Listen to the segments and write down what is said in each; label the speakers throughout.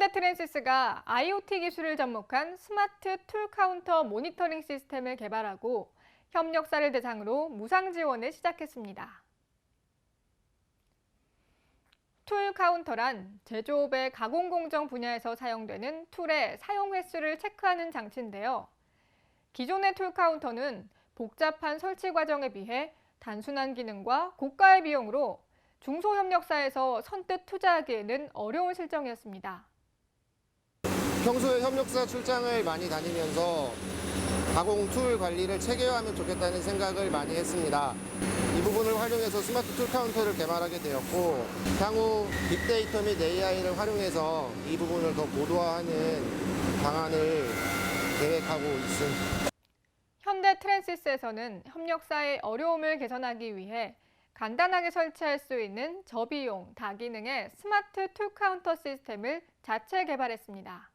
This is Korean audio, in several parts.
Speaker 1: 현대 트랜시스가 IoT 기술을 접목한 스마트 툴 카운터 모니터링 시스템을 개발하고 협력사를 대상으로 무상 지원을 시작했습니다. 툴 카운터란 제조업의 가공 공정 분야에서 사용되는 툴의 사용 횟수를 체크하는 장치인데요. 기존의 툴 카운터는 복잡한 설치 과정에 비해 단순한 기능과 고가의 비용으로 중소협력사에서 선뜻 투자하기에는 어려운 실정이었습니다.
Speaker 2: 평소에 협력사 출장을 많이 다니면서 가공 툴 관리를 체계화하면 좋겠다는 생각을 많이 했습니다. 이 부분을 활용해서 스마트 툴 카운터를 개발하게 되었고 향후 빅데이터 및 AI를 활용해서 이 부분을 더 고도화하는 방안을 계획하고 있습니다.
Speaker 1: 현대 트랜시스에서는 협력사의 어려움을 개선하기 위해 간단하게 설치할 수 있는 저비용, 다기능의 스마트 툴 카운터 시스템을 자체 개발했습니다.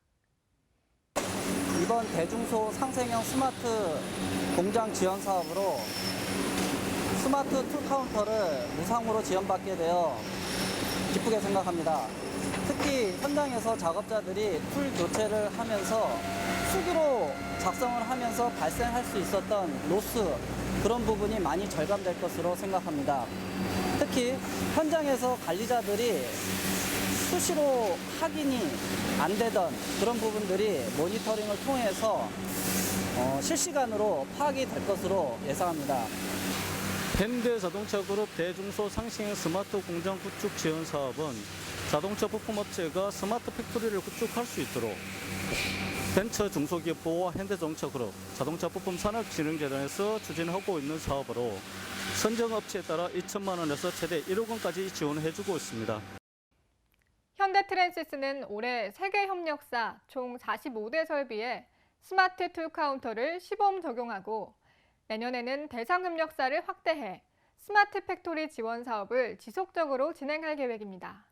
Speaker 3: 이번 대중소 상생형 스마트 공장 지원 사업으로 스마트 툴 카운터를 무상으로 지원받게 되어 기쁘게 생각합니다. 특히 현장에서 작업자들이 툴 교체를 하면서 수기로 작성을 하면서 발생할 수 있었던 로스 그런 부분이 많이 절감될 것으로 생각합니다. 특히 현장에서 관리자들이 수시로 확인이 안 되던 그런 부분들이 모니터링을 통해서 어, 실시간으로 파악이 될 것으로 예상합니다.
Speaker 4: 현대 자동차 그룹 대중소 상型스마트 공장 구축 지원 사업은 자동차 부품 업체가 스마트 팩토리를 구축할 수 있도록 벤처 중소기업 보호와 현대자동차 그룹 자동차 부품 산업진흥재단에서 추진하고 있는 사업으로 선정 업체에 따라 2천만 원에서 최대 1억 원까지 지원해주고 있습니다.
Speaker 1: 현대 트랜시스는 올해 세계 협력사 총 45대 설비에 스마트 툴 카운터를 시범 적용하고 내년에는 대상 협력사를 확대해 스마트 팩토리 지원 사업을 지속적으로 진행할 계획입니다.